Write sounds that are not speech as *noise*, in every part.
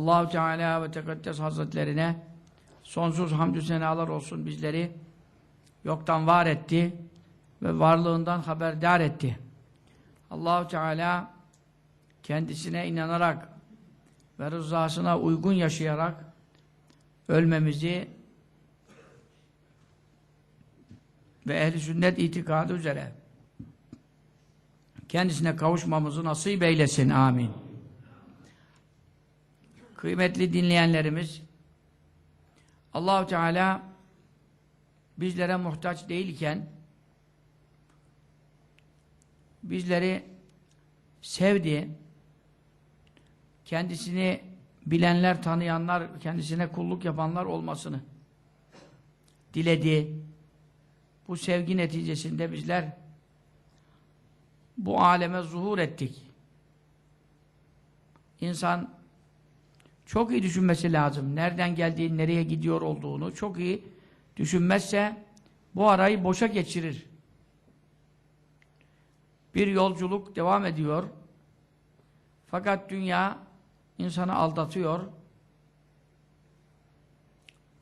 Allahu Teala ve Tekaddes Hazretlerine sonsuz hamdü senalar olsun bizleri yoktan var etti ve varlığından haberdar etti. Allahu Teala kendisine inanarak ve rızasına uygun yaşayarak ölmemizi ve ehli sünnet itikadı üzere kendisine kavuşmamızı nasip eylesin. Amin. Kıymetli dinleyenlerimiz Allahu Teala bizlere muhtaç değilken bizleri sevdi. Kendisini bilenler, tanıyanlar, kendisine kulluk yapanlar olmasını diledi. Bu sevgi neticesinde bizler bu aleme zuhur ettik. İnsan çok iyi düşünmesi lazım. Nereden geldiğini, nereye gidiyor olduğunu çok iyi düşünmezse bu arayı boşa geçirir. Bir yolculuk devam ediyor. Fakat dünya insanı aldatıyor.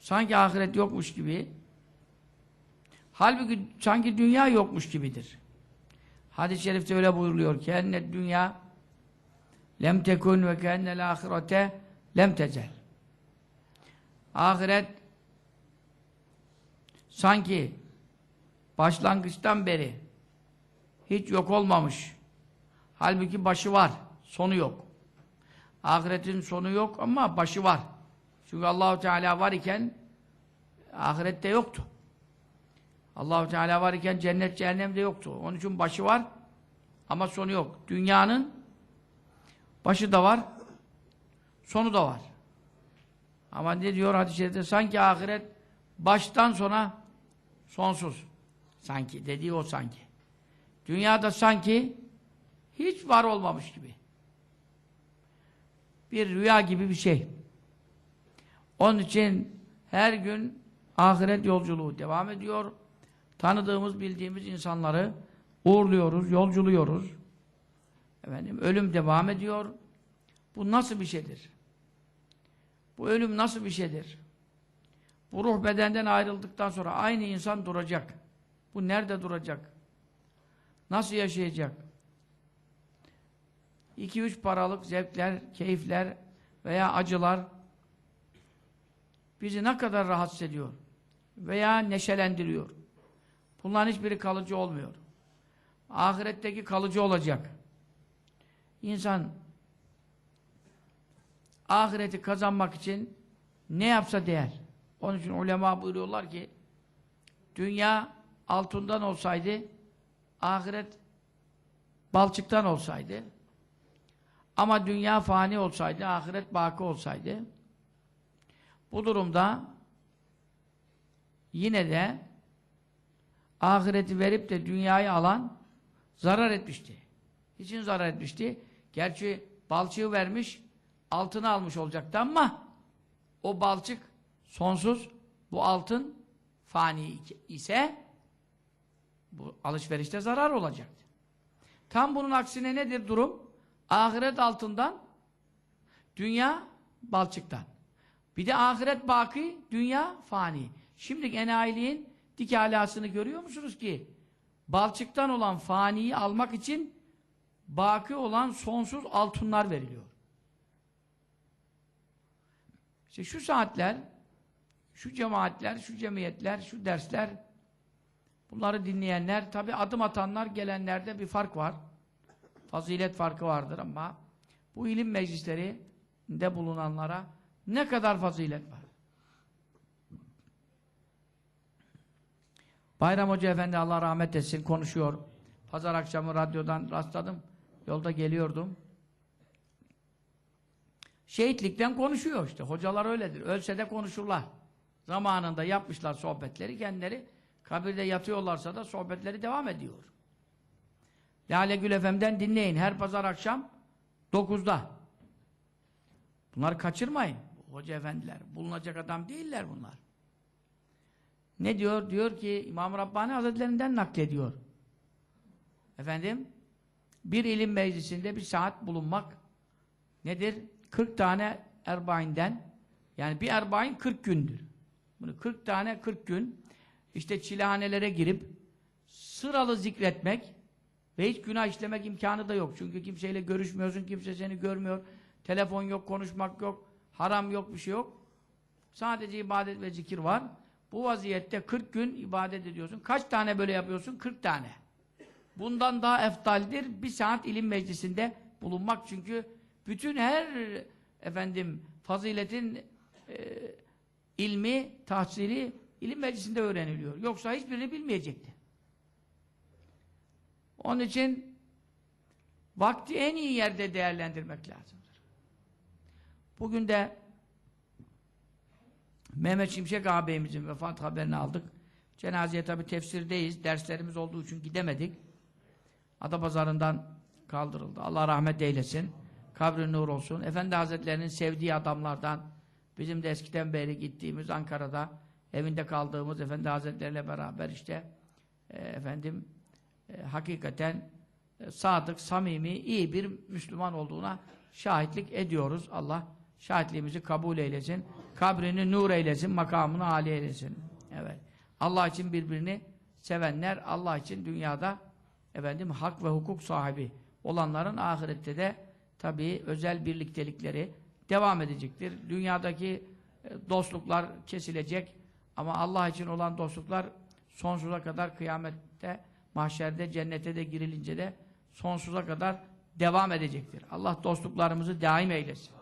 Sanki ahiret yokmuş gibi. Halbuki sanki dünya yokmuş gibidir. Hadis-i şerifte öyle buyuruluyor ki enne dünya lem tekun ve kennel ahirete lem tecel. Ahiret sanki başlangıçtan beri hiç yok olmamış. Halbuki başı var, sonu yok. Ahiretin sonu yok ama başı var. Çünkü Allahu Teala var iken ahirette yoktu. Allahu Teala var iken cennet cehennem de yoktu. Onun için başı var ama sonu yok. Dünyanın başı da var, sonu da var. Ama ne diyor hadis-i şerifte? Sanki ahiret baştan sona sonsuz. Sanki. Dediği o sanki. Dünyada sanki hiç var olmamış gibi. Bir rüya gibi bir şey. Onun için her gün ahiret yolculuğu devam ediyor. Tanıdığımız, bildiğimiz insanları uğurluyoruz, yolculuyoruz. Efendim, ölüm devam ediyor. Bu nasıl bir şeydir? Bu ölüm nasıl bir şeydir? Bu ruh bedenden ayrıldıktan sonra aynı insan duracak. Bu nerede duracak? Nasıl yaşayacak? İki üç paralık zevkler, keyifler veya acılar bizi ne kadar rahatsız ediyor veya neşelendiriyor. Bunların hiçbiri kalıcı olmuyor. Ahiretteki kalıcı olacak. İnsan ahireti kazanmak için ne yapsa değer. Onun için ulema buyuruyorlar ki dünya altından olsaydı ahiret balçıktan olsaydı ama dünya fani olsaydı, ahiret baki olsaydı bu durumda yine de ahireti verip de dünyayı alan zarar etmişti. İçin zarar etmişti. Gerçi balçığı vermiş, altını almış olacaktı ama o balçık sonsuz, bu altın fani ise bu alışverişte zarar olacaktı. Tam bunun aksine nedir durum? Ahiret altından, dünya balçıktan. Bir de ahiret baki, dünya fani. Şimdi enayiliğin dik alasını görüyor musunuz ki? Balçıktan olan faniyi almak için baki olan sonsuz altınlar veriliyor. İşte şu saatler, şu cemaatler, şu cemiyetler, şu dersler, bunları dinleyenler, tabi adım atanlar, gelenlerde bir fark var. Fazilet farkı vardır ama bu ilim meclislerinde bulunanlara ne kadar fazilet var. Bayram Hoca Efendi Allah rahmet etsin konuşuyor. Pazar akşamı radyodan rastladım. Yolda geliyordum. Şehitlikten konuşuyor işte. Hocalar öyledir. Ölse de konuşurlar. Zamanında yapmışlar sohbetleri. Kendileri kabirde yatıyorlarsa da sohbetleri devam ediyor. Lale Gül FM'den dinleyin. Her pazar akşam 9'da. Bunları kaçırmayın. Hoca efendiler. Bulunacak adam değiller bunlar. Ne diyor? Diyor ki İmam Rabbani Hazretlerinden naklediyor. Efendim? Bir ilim meclisinde bir saat bulunmak nedir? 40 tane Erbain'den yani bir Erbain 40 gündür. Bunu 40 tane 40 gün işte çilehanelere girip sıralı zikretmek ve hiç günah işlemek imkanı da yok. Çünkü kimseyle görüşmüyorsun, kimse seni görmüyor. Telefon yok, konuşmak yok, haram yok, bir şey yok. Sadece ibadet ve zikir var. Bu vaziyette 40 gün ibadet ediyorsun. Kaç tane böyle yapıyorsun? 40 tane. Bundan daha eftaldir bir saat ilim meclisinde bulunmak çünkü bütün her efendim faziletin e, ilmi, tahsili ilim meclisinde öğreniliyor. Yoksa hiçbirini bilmeyecekti. Onun için vakti en iyi yerde değerlendirmek lazımdır. Bugün de Mehmet Şimşek ağabeyimizin vefat haberini aldık. Cenazeye tabi tefsirdeyiz. Derslerimiz olduğu için gidemedik. Adapazarı'ndan kaldırıldı. Allah rahmet eylesin. Kabri nur olsun. Efendi Hazretlerinin sevdiği adamlardan bizim de eskiden beri gittiğimiz Ankara'da evinde kaldığımız Efendi Hazretleriyle beraber işte e, efendim e, hakikaten e, sadık, samimi, iyi bir Müslüman olduğuna şahitlik ediyoruz. Allah şahitliğimizi kabul eylesin. Kabrini nur eylesin, makamını âli eylesin. Evet. Allah için birbirini sevenler, Allah için dünyada efendim hak ve hukuk sahibi olanların ahirette de tabii özel birliktelikleri devam edecektir. Dünyadaki e, dostluklar kesilecek ama Allah için olan dostluklar sonsuza kadar kıyamette, mahşerde, cennete de girilince de sonsuza kadar devam edecektir. Allah dostluklarımızı daim eylesin.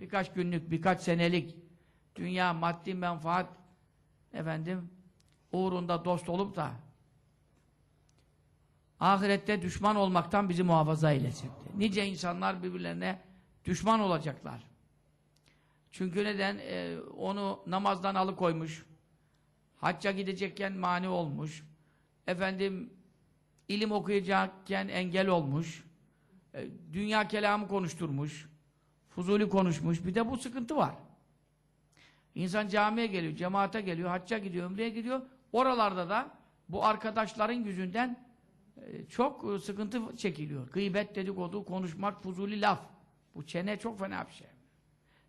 Birkaç günlük, birkaç senelik dünya maddi menfaat efendim uğrunda dost olup da ahirette düşman olmaktan bizi muhafaza eylesin. Nice insanlar birbirlerine düşman olacaklar. Çünkü neden? Ee, onu namazdan alıkoymuş, hacca gidecekken mani olmuş, efendim ilim okuyacakken engel olmuş, e, dünya kelamı konuşturmuş, fuzuli konuşmuş. Bir de bu sıkıntı var. İnsan camiye geliyor, cemaate geliyor, hacca gidiyor, ömreye gidiyor. Oralarda da bu arkadaşların yüzünden çok e, sıkıntı çekiliyor. Gıybet, dedikodu, konuşmak, fuzuli laf. Bu çene çok fena bir şey.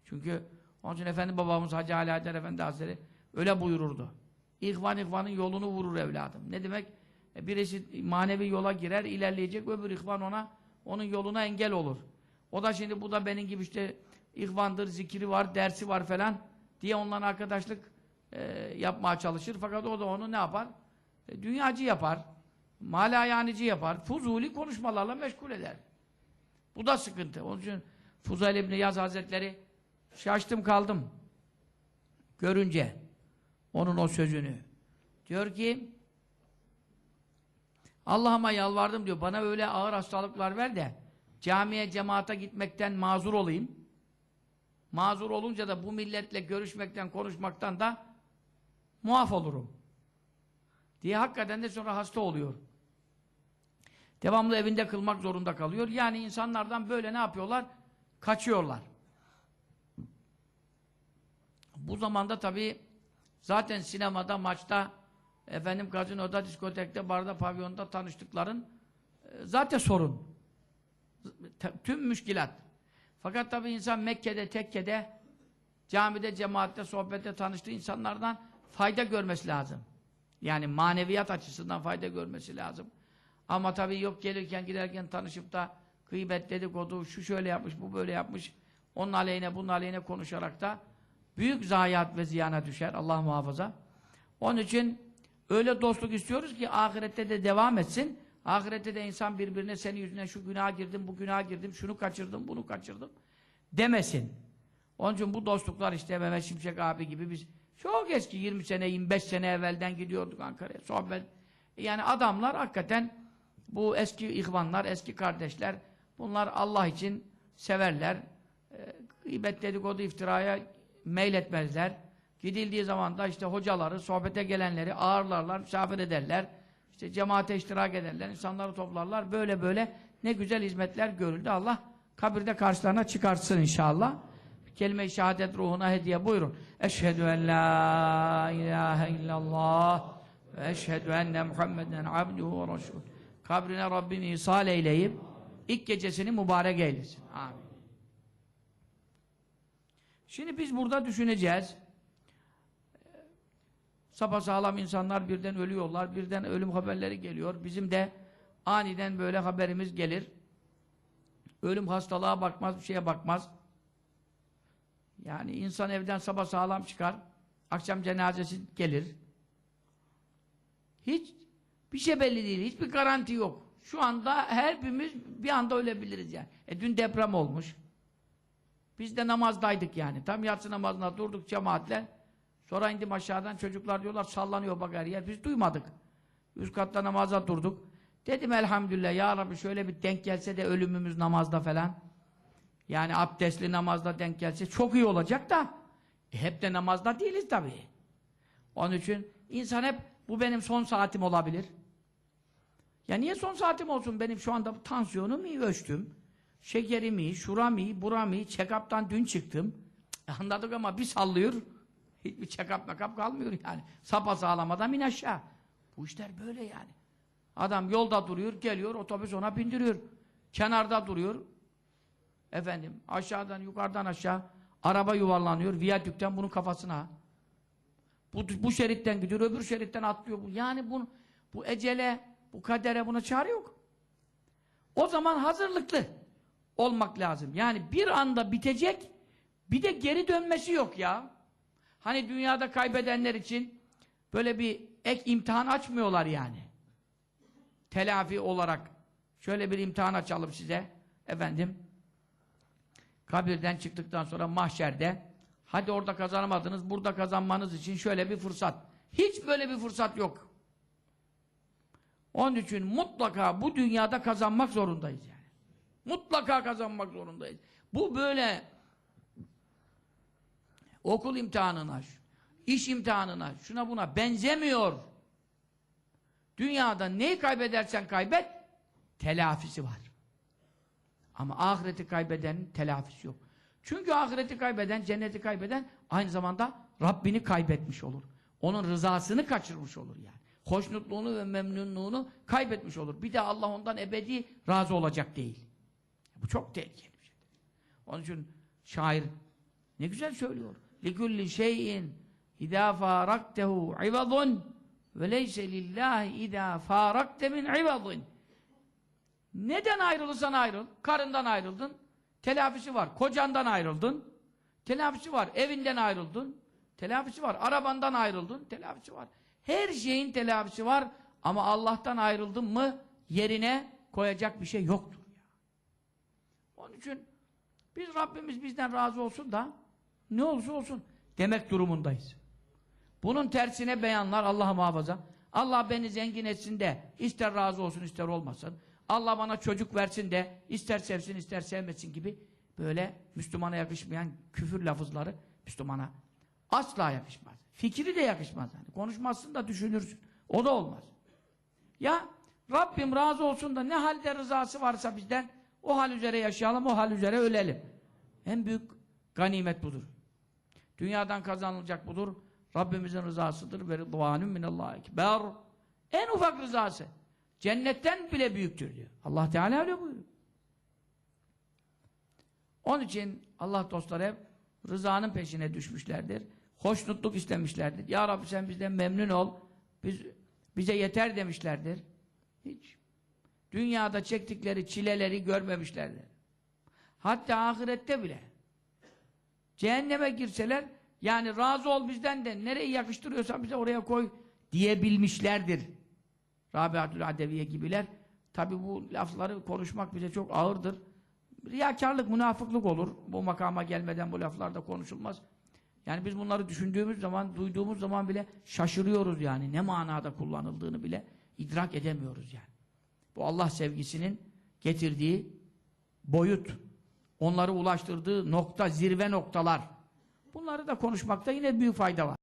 Çünkü onun için Efendi babamız Hacı Ali Haydar Efendi Hazretleri öyle buyururdu. İhvan ihvanın yolunu vurur evladım. Ne demek? E, birisi manevi yola girer, ilerleyecek, öbür ihvan ona onun yoluna engel olur. O da şimdi bu da benim gibi işte ihvandır, zikri var, dersi var falan diye onların arkadaşlık e, yapmaya çalışır. Fakat o da onu ne yapar? E, dünyacı yapar. Malayanici yapar. Fuzuli konuşmalarla meşgul eder. Bu da sıkıntı. Onun için Fuzayl İbni Yaz Hazretleri şaştım kaldım. Görünce onun o sözünü. Diyor ki Allah'ıma yalvardım diyor. Bana öyle ağır hastalıklar ver de camiye, cemaate gitmekten mazur olayım. Mazur olunca da bu milletle görüşmekten, konuşmaktan da muaf olurum. Diye hakikaten de sonra hasta oluyor. Devamlı evinde kılmak zorunda kalıyor. Yani insanlardan böyle ne yapıyorlar? Kaçıyorlar. Bu zamanda tabii zaten sinemada, maçta, efendim gazinoda, diskotekte, barda, pavyonda tanıştıkların e, zaten sorun. Tüm müşkilat. Fakat tabii insan Mekke'de, tekkede, camide, cemaatte, sohbette tanıştığı insanlardan fayda görmesi lazım. Yani maneviyat açısından fayda görmesi lazım. Ama tabii yok gelirken giderken tanışıp da gıybet dedikodu, şu şöyle yapmış, bu böyle yapmış, onun aleyhine, bunun aleyhine konuşarak da büyük zayiat ve ziyana düşer. Allah muhafaza. Onun için öyle dostluk istiyoruz ki ahirette de devam etsin. Ahirette de insan birbirine senin yüzünden şu günaha girdim, bu günaha girdim, şunu kaçırdım, bunu kaçırdım demesin. Onun için bu dostluklar işte Mehmet Şimşek abi gibi biz çok eski 20 sene, 25 sene evvelden gidiyorduk Ankara'ya sohbet. Yani adamlar hakikaten bu eski ihvanlar, eski kardeşler bunlar Allah için severler. E, gıybet dedikodu iftiraya meyletmezler. Gidildiği zaman da işte hocaları, sohbete gelenleri ağırlarlar, misafir ederler. İşte cemaate iştirak ederler, insanları toplarlar. Böyle böyle ne güzel hizmetler görüldü. Allah kabirde karşılarına çıkartsın inşallah. Kelime-i şehadet ruhuna hediye buyurun. Eşhedü en la ilahe illallah ve eşhedü enne Muhammeden abduhu ve resulü. Kabrine Rabbini isal eyleyip ilk gecesini mübarek eylesin. Amin. Şimdi biz burada düşüneceğiz. Sapasağlam insanlar birden ölüyorlar, birden ölüm haberleri geliyor. Bizim de aniden böyle haberimiz gelir. Ölüm hastalığa bakmaz, bir şeye bakmaz. Yani insan evden sabah sağlam çıkar, akşam cenazesi gelir. Hiç bir şey belli değil, hiçbir garanti yok. Şu anda hepimiz bir anda ölebiliriz yani. E dün deprem olmuş. Biz de namazdaydık yani. Tam yatsı namazına durduk cemaatle. Sonra indim aşağıdan çocuklar diyorlar sallanıyor bak her yer. Biz duymadık. Üst katta namaza durduk. Dedim elhamdülillah ya Rabbi şöyle bir denk gelse de ölümümüz namazda falan. Yani abdestli namazda denk gelse çok iyi olacak da e, hep de namazda değiliz tabii. Onun için insan hep bu benim son saatim olabilir. Ya niye son saatim olsun? Benim şu anda tansiyonum iyi ölçtüm. Şekerim iyi, şuram iyi, buram iyi. Check-up'tan dün çıktım. Anladık ama bir sallıyor. *laughs* Hiçbir check-up makap kalmıyor yani. Sapa sağlam adam in aşağı. Bu işler böyle yani. Adam yolda duruyor, geliyor, otobüs ona bindiriyor. Kenarda duruyor. Efendim, aşağıdan, yukarıdan aşağı araba yuvarlanıyor, viyadükten bunun kafasına. Bu, bu şeritten gidiyor, öbür şeritten atlıyor. Yani bu, bu ecele, bu kadere buna çare yok. O zaman hazırlıklı olmak lazım. Yani bir anda bitecek, bir de geri dönmesi yok ya. Hani dünyada kaybedenler için böyle bir ek imtihan açmıyorlar yani. Telafi olarak. Şöyle bir imtihan açalım size. Efendim, kabirden çıktıktan sonra mahşerde hadi orada kazanamadınız, burada kazanmanız için şöyle bir fırsat. Hiç böyle bir fırsat yok. Onun için mutlaka bu dünyada kazanmak zorundayız yani. Mutlaka kazanmak zorundayız. Bu böyle okul imtihanına, iş imtihanına, şuna buna benzemiyor. Dünyada neyi kaybedersen kaybet, telafisi var. Ama ahireti kaybedenin telafisi yok. Çünkü ahireti kaybeden, cenneti kaybeden aynı zamanda Rabbini kaybetmiş olur. Onun rızasını kaçırmış olur yani Hoşnutluğunu ve memnunluğunu kaybetmiş olur. Bir de Allah ondan ebedi razı olacak değil. Bu çok tehlikeli bir şey. Onun için şair ne güzel söylüyor. لِكُلِّ شَيْءٍ اِذَا فَارَقْتَهُ عِوَضٌ وَلَيْسَ لِلّٰهِ اِذَا فَارَقْتَ مِنْ عِوَضٍ Neden ayrılırsan ayrıl. Karından ayrıldın. Telafisi var. Kocandan ayrıldın. Telafisi var. Evinden ayrıldın. Telafisi var. Arabandan ayrıldın. Telafisi var. Her şeyin telafisi var. Ama Allah'tan ayrıldın mı yerine koyacak bir şey yoktur. Ya. Onun için biz Rabbimiz bizden razı olsun da ne olursa olsun demek durumundayız. Bunun tersine beyanlar Allah'a muhafaza. Allah beni zengin etsin de ister razı olsun ister olmasın. Allah bana çocuk versin de ister sevsin ister sevmesin gibi böyle Müslümana yakışmayan küfür lafızları Müslümana asla yakışmaz. Fikri de yakışmaz. Yani. Konuşmazsın da düşünürsün. O da olmaz. Ya Rabbim razı olsun da ne halde rızası varsa bizden o hal üzere yaşayalım, o hal üzere ölelim. En büyük ganimet budur. Dünyadan kazanılacak budur. Rabbimizin rızasıdır ve rıdvanun minallahi ekber. En ufak rızası. Cennetten bile büyüktür diyor. Allah Teala öyle buyuruyor. Onun için Allah dostları hep rızanın peşine düşmüşlerdir. Hoşnutluk istemişlerdir. Ya Rabbi sen bizden memnun ol. Biz, bize yeter demişlerdir. Hiç. Dünyada çektikleri çileleri görmemişlerdir. Hatta ahirette bile. Cehenneme girseler yani razı ol bizden de nereyi yakıştırıyorsan bize oraya koy diyebilmişlerdir. Rabiatül Adeviye gibiler. Tabi bu lafları konuşmak bize çok ağırdır. Riyakarlık, münafıklık olur. Bu makama gelmeden bu laflar da konuşulmaz. Yani biz bunları düşündüğümüz zaman, duyduğumuz zaman bile şaşırıyoruz yani. Ne manada kullanıldığını bile idrak edemiyoruz yani. Bu Allah sevgisinin getirdiği boyut, onları ulaştırdığı nokta, zirve noktalar. Bunları da konuşmakta yine büyük fayda var.